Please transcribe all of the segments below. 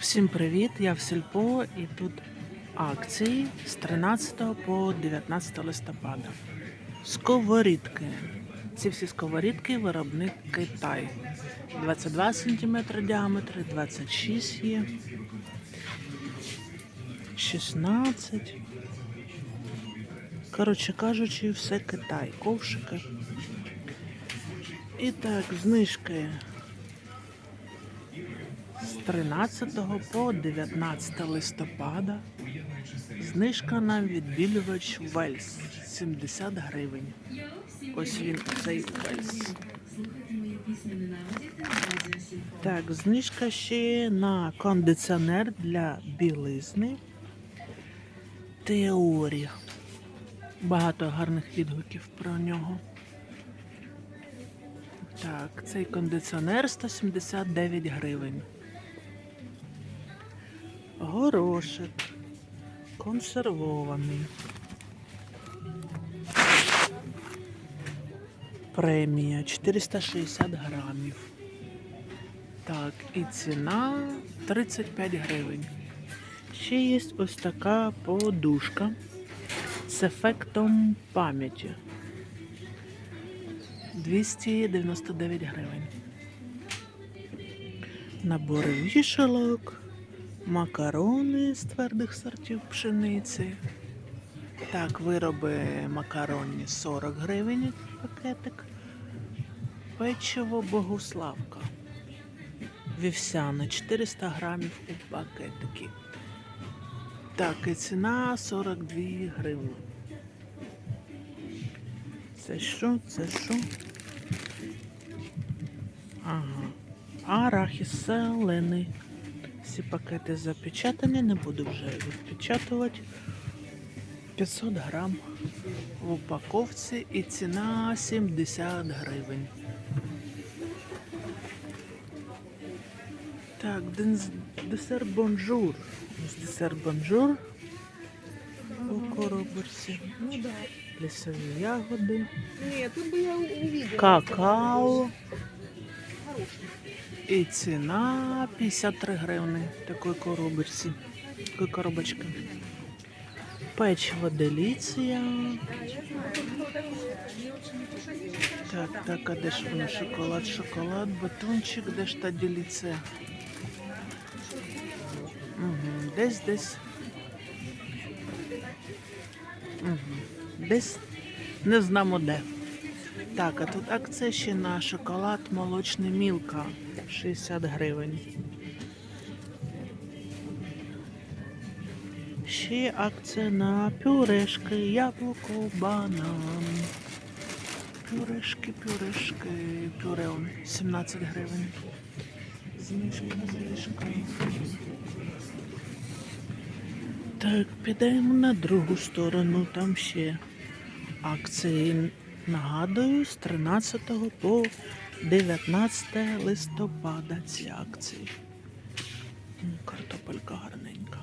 Всім привіт! Я в Сільпо і тут акції з 13 по 19 листопада. Сковорідки. Ці всі сковорідки виробник Китай. 22 см діаметр, 26 є. 16. Коротше кажучи, все Китай. Ковшики. І так, знижки 13 по 19 листопада. Знижка на відбілювач Вельс 70 гривень. Ось він цей Вельс. Так, знижка ще на кондиціонер для білизни. Теорі. Багато гарних відгуків про нього. Так, цей кондиціонер 179 гривень. Горошек. Консервований. Премія 460 грамів. Так, і ціна 35 гривень. Ще є ось така подушка з ефектом пам'яті. 299 гривень. Набори вішалок, макарони з твердих сортів пшениці. Так, вироби макаронні 40 гривень пакетик. Печиво Богуславка. Вівсяне 400 грамів у пакетики. Так, і ціна 42 гривні. Це що? Це що? Ага. Арахіс зелений. Всі пакети запечатані, не буду вже відпечатувати. 500 грам в упаковці і ціна 70 гривень. Так, десерт бонжур. Десерт бонжур у коробочці. Ну да. Лісові ягоди, Нет, тут бы я увидела. какао. Хороший. І ціна 53 гривни такої коробочці. Такої коробочки. Печиво деліція. Так, так, а де ж воно? Шоколад, шоколад, батончик, де ж та деліція? Угу, десь, десь. Угу. Десь не знамо де. Так, а тут акція ще на шоколад молочний мілка 60 гривень. Ще акція на пюрешки, яблуко, банан. Пюрешки, пюрешки, пюре 17 гривень. Знижка, знижка. Так, підемо на другу сторону, там ще акції. Нагадую, з 13 по 19 листопада ці акції. Картопелька гарненька.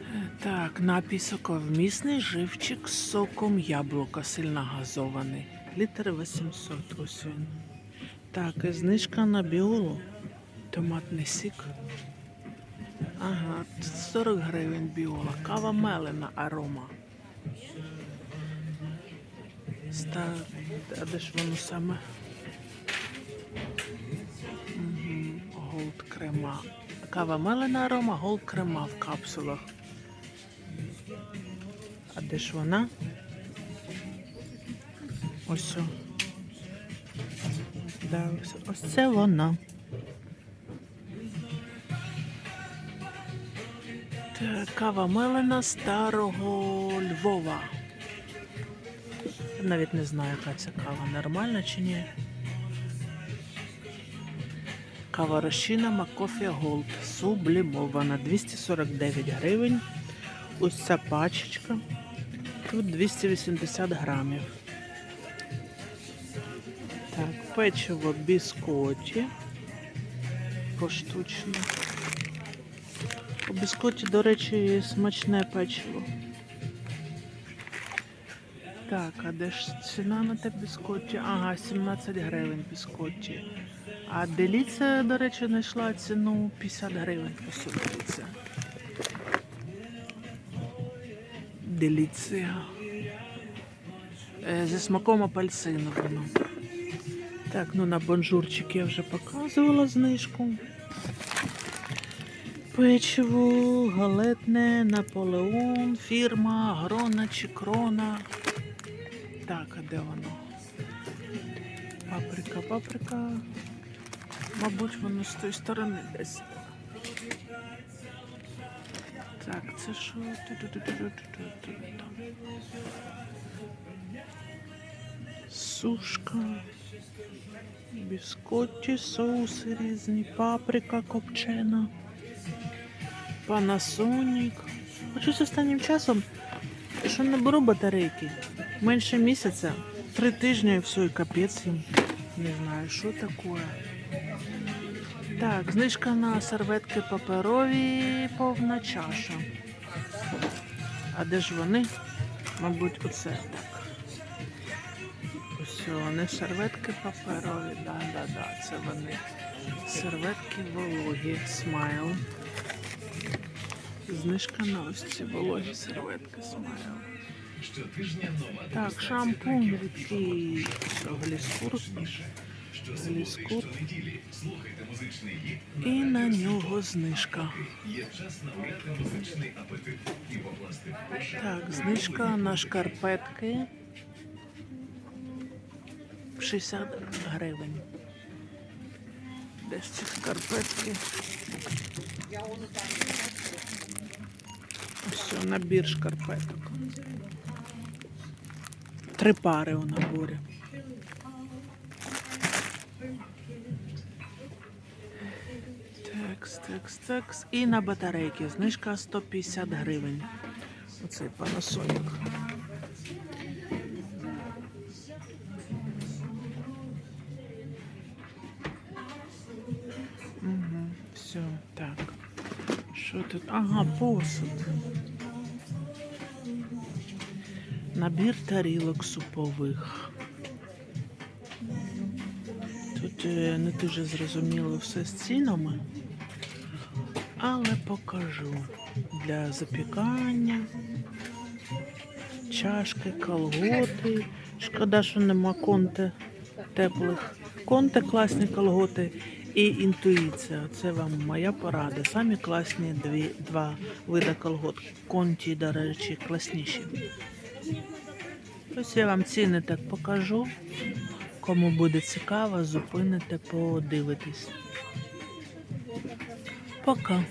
Е, Так, напій соковмісний живчик з соком яблука сильно газований. Літр 800 ось він. Так, і знижка на біолу. Томатний сік. Ага, 40 гривень біола. Кава мелена арома. Ста... А де ж воно саме? Угу. Крема. Кава мелена арома, голд крема в капсулах. А де ж вона? Ось, ось це вона. Кава мелена старого Львова. Навіть не знаю, яка це кава, нормальна чи ні. Кава розчина Макофія Голд. Сублімована. 249 гривень. Ось ця пачечка. Тут 280 грамів. Так, печиво біскоті. Поштучно. У біскоті, до речі, смачне печиво. Так, а де ж ціна на те біскотті? Ага, 17 гривень біскотті. А деліця, до речі, знайшла ціну 50 гривень посудиться. Деліція. Е, Зі смаком апельсинового. Так, ну на бонжурчик я вже показувала знижку. Печиво, галетне, Наполеон, фірма, Грона чи Крона. Так, а де воно? Паприка, паприка. Мабуть, воно з тої сторони десь. Так, це що? Сушка. Біскотті, соуси різні, паприка копчена, панасонік. Хочусь останнім часом, що не беру батарейки. Менше місяця, три тижні і все, і капець. Не знаю, що таке. Так, знижка на серветки паперові повна чаша. А де ж вони? Мабуть, оце так. Ось вони серветки паперові, да, да, да, це вони. Серветки вологі, смайл. Знижка на ось ці вологі серветки смайл. Так, шампунь рідкий гліскур. Гліскур. І на нього знижка. Так, знижка на шкарпетки. 60 гривень. Десь ці шкарпетки. Ось набір шкарпеток. Три пари у наборі. Текс, текс, текс. І на батарейки. Знижка 150 гривень. Оцей панасонік. Так. Що тут? Ага, посуд. Набір тарілок супових. Тут е, не дуже зрозуміло все з цінами, але покажу для запікання, чашки, колготи. Шкода, що нема конте теплих. Конте класні колготи і інтуїція. Це вам моя порада. Самі класні дві, два види колгот. Конті, до речі, класніші. Ось я вам ціни так покажу. Кому буде цікаво, зупините, подивитись. Пока.